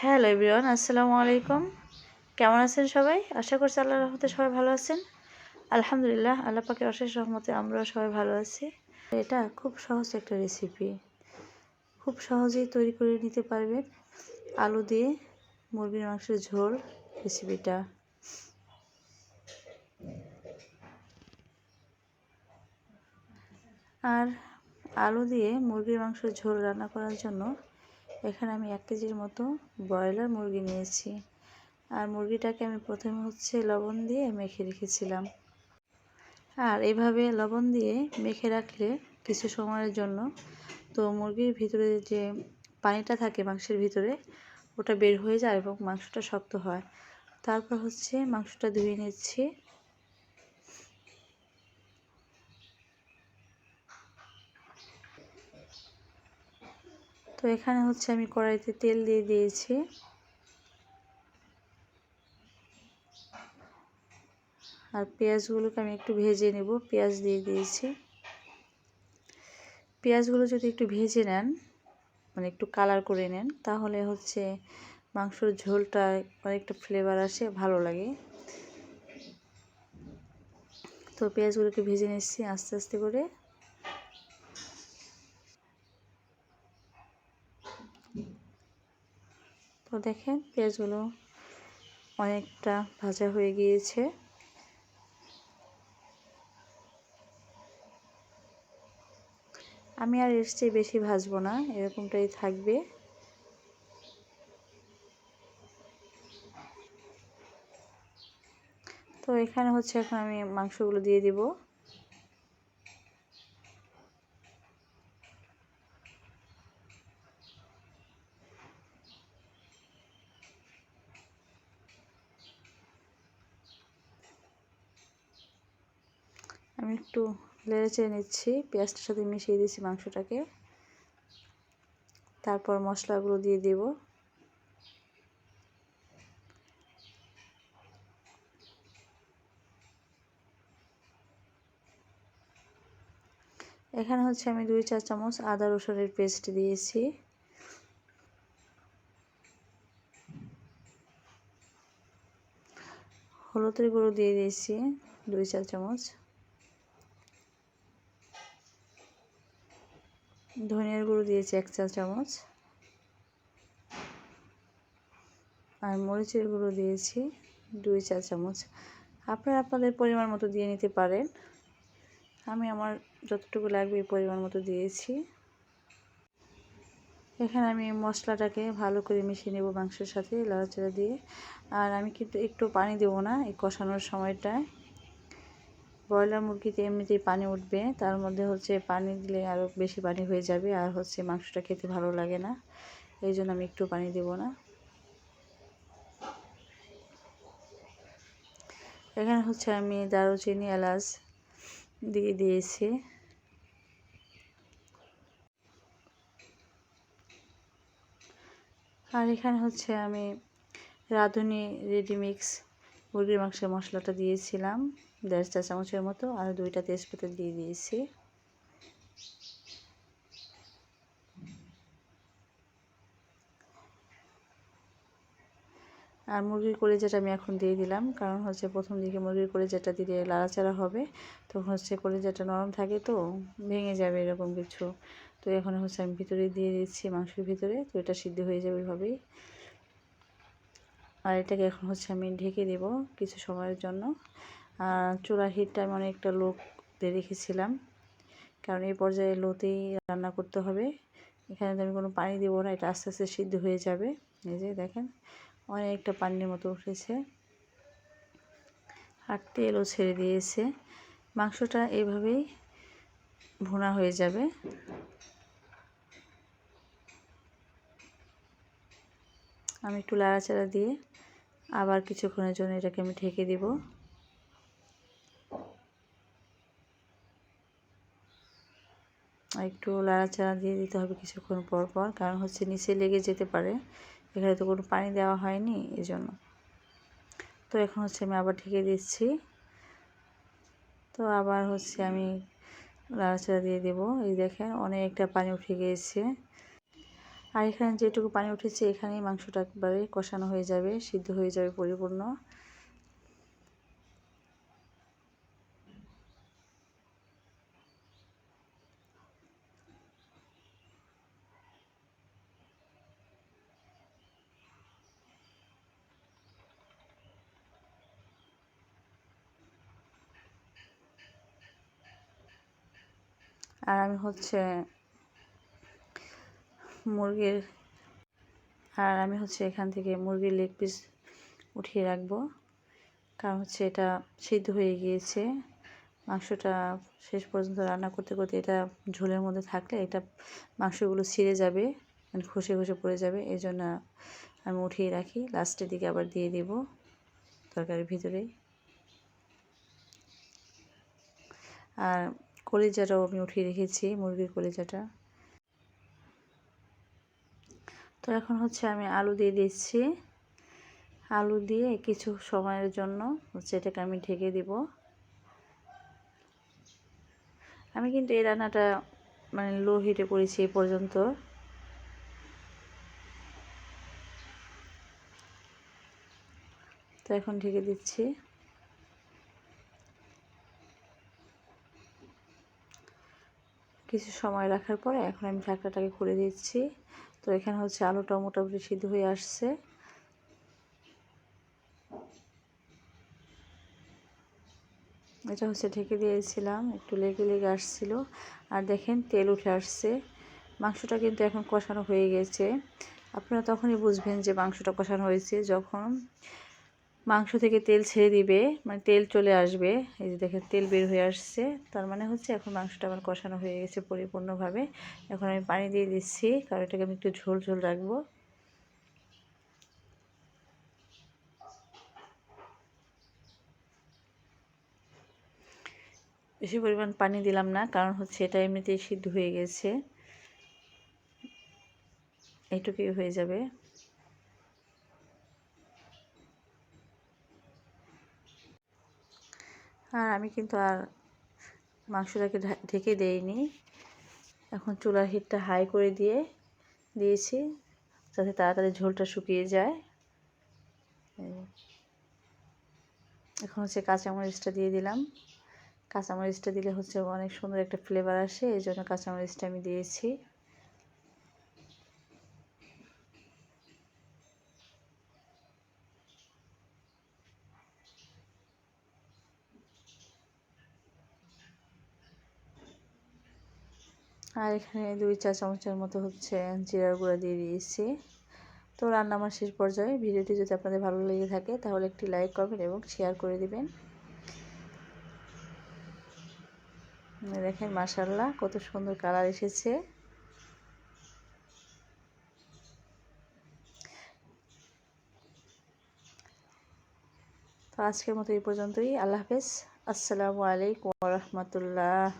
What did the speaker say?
Hello everyone, আসসালামু আলাইকুম। কেমন আছেন সবাই? আশা করছি আল্লাহ রহমতে সবাই ভালো আছেন। আলহামদুলিল্লাহ, আল্লাহ পাকে অশেষ রহমতে আমরাও সবাই ভালো আছি। এটা খুব সহজ একটা রেসিপি খুব সহজেই তৈরি করে নিতে পারবেন আলু দিয়ে মুরগির মাংসের ঝোল রেসিপিটা আর আলু দিয়ে মুরগির মাংসের ঝোল রান্না করার জন্য এখানে আমি এক কেজির মতো ব্রয়লার মুরগি নিয়েছি। আর মুরগিটাকে আমি প্রথমে হচ্ছে লবণ দিয়ে মেখে রেখেছিলাম। আর এভাবে লবণ দিয়ে মেখে রাখলে কিছু সময়ের জন্য তো মুরগির ভিতরে যে পানিটা থাকে মাংসের ভিতরে, ওটা বের হয়ে যায় এবং মাংসটা শক্ত হয়। তারপর হচ্ছে মাংসটা ধুয়ে নিচ্ছি। তো এখানে হচ্ছে আমি কড়াইতে তেল দিয়ে দিয়েছি। আর পেঁয়াজগুলোকে আমি একটু ভেজে নেব, পেঁয়াজ দিয়ে দিয়েছি। পেঁয়াজগুলো যদি একটু ভেজে নেন মানে একটু কালার করে নেন, তাহলে হচ্ছে মাংসর ঝোলটা অনেকটা ফ্লেভার আসে, ভালো লাগে। তো পেঁয়াজগুলোকে ভেজে নিচ্ছি আস্তে আস্তে করে। তো দেখেন পেঁয়াজগুলো অনেকটা ভাজা হয়ে গিয়েছে। আমি আর এর চেয়ে বেশি ভাজবো না, এরকমটাই থাকবে। তো এখানে হচ্ছে এখন আমি মাংসগুলো দিয়ে দিব। আমি একটু লেড়ে চেড়ে নিচ্ছি। পেঁয়াজটার সাথে মিশিয়ে দিচ্ছি মাংসটাকে। তারপর মশলাগুলো দিয়ে দেব। এখানে হচ্ছে আমি দুই চা চামচ আদা রসুনের পেস্ট দিয়েছি। হলুদের গুঁড়ো দিয়ে দিয়েছি, দুই চা চামচ। ধনিয়ার গুঁড়ো দিয়েছি এক চা চামচ। আর মরিচের গুঁড়ো দিয়েছি দুই চা চামচ। আপনারা আপনাদের পরিমাণ মতো দিয়ে নিতে পারেন। আমি আমার যতটুকু লাগবে পরিমাণ মতো দিয়েছি। এখানে আমি মশলাটাকে ভালো করে মিশিয়ে নেব মাংসের সাথে লাড়াচাড়া দিয়ে। আর আমি কিন্তু একটু পানি দেবো না এই কষানোর সময়টায়। ব্রয়লার মুরগিতে এমনিতেই পানি উঠবে, তার মধ্যে হচ্ছে পানি দিলে আরও বেশি পানি হয়ে যাবে আর হচ্ছে মাংসটা খেতে ভালো লাগে না, এই জন্য আমি একটু পানি দেব না। এখানে হচ্ছে আমি দারুচিনি এলাচ দিয়ে দিয়েছি। আর এখানে হচ্ছে আমি রাঁধুনি রেডিমিক্স মুরগির মাংসের মশলাটা দিয়েছিলাম। দেড় চা চামচের মতো আর দুইটা তেজপাতা দিয়ে দিয়েছি। আর মুরগির কলিজাটা আমি এখন দিয়ে দিলাম, কারণ হচ্ছে প্রথম দিকে মুরগির কলিজাটা দিলে লাড়াচাড়া হবে, তখন হচ্ছে কলিজাটা নরম থাকে তো ভেঙে যাবে এরকম কিছু। তো এখন হচ্ছে আমি ভিতরে দিয়ে দিচ্ছি মাংসের ভিতরে, তো এটা সিদ্ধ হয়ে যাবে এভাবেই আর এটাকে এখন হচ্ছে আমি ঢেকে দেব কিছু সময়ের জন্য। চুলার হিটটা আমি অনেকটা লো দিয়ে রেখেছিলাম। কারণ এই পর্যায়ে লোতেই রান্না করতে হবে। এখানে আমি কোনো পানি দেবো না, এটা আস্তে আস্তে সিদ্ধ হয়ে যাবে। এই যে দেখেন, অনেকটা পানির মতো উঠেছে। আর তেলও ছেড়ে দিয়েছে। মাংসটা এভাবেই ভুনা হয়ে যাবে। আমি একটু লাড়াচাড়া দিয়ে আবার কিছুক্ষণের জন্য এটাকে আমি ঢেকে দিব। একটু লাড়াচাড়া দিয়ে দিতে হবে কিছুক্ষণ পর পর, কারণ হচ্ছে নিচে লেগে যেতে পারে। এখানে তো কোনো পানি দেওয়া হয়নি এই জন্য তো এখন হচ্ছে আমি আবার ঢেকে দিচ্ছি। তো আবার হচ্ছে আমি লাড়াচাড়া দিয়ে দেব। এই দেখেন অনেকটা পানি উঠে গিয়েছে। আর এখানে যেটুকু পানি উঠেছে, এখানেই মাংসটা একবারে কষানো হয়ে যাবে, সিদ্ধ হয়ে যাবে পরিপূর্ণ। আর আমি হচ্ছে মুরগির, আর আমি হচ্ছে এখান থেকে মুরগির লেগ পিস উঠিয়ে রাখব। কারণ হচ্ছে এটা সিদ্ধ হয়ে গিয়েছে। মাংসটা শেষ পর্যন্ত রান্না করতে করতে এটা ঝোলের মধ্যে থাকলে এটা মাংসগুলো ছিঁড়ে যাবে মানে খসে খসে পড়ে যাবে। এই জন্য আমি উঠিয়ে রাখি। লাস্টের দিকে আবার দিয়ে দেব তরকারির ভিতরে আর কলিজাটাও আমি উঠিয়ে রেখেছি, মুরগির কলিজাটা। তো এখন হচ্ছে আমি আলু দিয়ে দিচ্ছি। আলু দিয়ে কিছু সময়ের জন্য হচ্ছে এটাকে আমি ঢেকে দিব। আমি কিন্তু এই রান্নাটা মানে লো হিটে করেছি এই পর্যন্ত। তো এখন ঢেকে দিচ্ছি। কিছু সময় রাখার পরে এখন আমি ঢাকনাটাকে খুলে দিচ্ছি। তো এখানে হচ্ছে আলুটা মোটামুটি সিদ্ধ হয়ে আসছে। এটা হচ্ছে ঢেকে দিয়েছিলাম, একটু লেগে লেগে আসছিল। আর দেখেন তেল উঠে আসছে। মাংসটা কিন্তু এখন কষানো হয়ে গেছে। আপনারা তখনই বুঝবেন যে মাংসটা কষানো হয়েছে যখন। মাংস থেকে তেল ছেড়ে দিবে মানে তেল চলে আসবে, এই যে দেখেন তেল বের হয়ে আসছে, তার মানে হচ্ছে এখন মাংসটা আমার কষানো হয়ে গেছে পরিপূর্ণভাবে। এখন আমি পানি দিয়ে দিচ্ছি, কারণ এটাকে আমি একটু ঝোল ঝোল রাখব। বেশি পরিমাণ পানি দিলাম না, কারণ হচ্ছে এটা এমনিতেই সিদ্ধ হয়ে গেছে। এইটুকুই হয়ে যাবে। আর আমি কিন্তু আর মাংসটাকে ঢেকে দেইনি। এখন চুলার হিটটা হাই করে দিয়ে দিয়েছি যাতে তাড়াতাড়ি ঝোলটা শুকিয়ে যায়। এখন হচ্ছে কাঁচামরিচটা দিয়ে দিলাম। কাঁচামরিচটা দিলে হচ্ছে অনেক সুন্দর একটা ফ্লেভার আসে, এই জন্য কাঁচামরিচটা আমি দিয়েছি। আর এখানে দুই চা চামচের মতো হচ্ছে জিরার গুঁড়া দিয়ে দিয়েছি। তো রান্না আমার শেষ পর্যায়ে। ভিডিওটি যদি আপনাদের ভালো লেগে থাকে, তাহলে একটি লাইক করবেন এবং শেয়ার করে দিবেন। দেখেন মাসাল্লাহ কত সুন্দর কালার এসেছে। তো আজকের মতো এই পর্যন্তই। আল্লাহ হাফেজ। আসসালামু আলাইকুম রহমতুল্লাহ।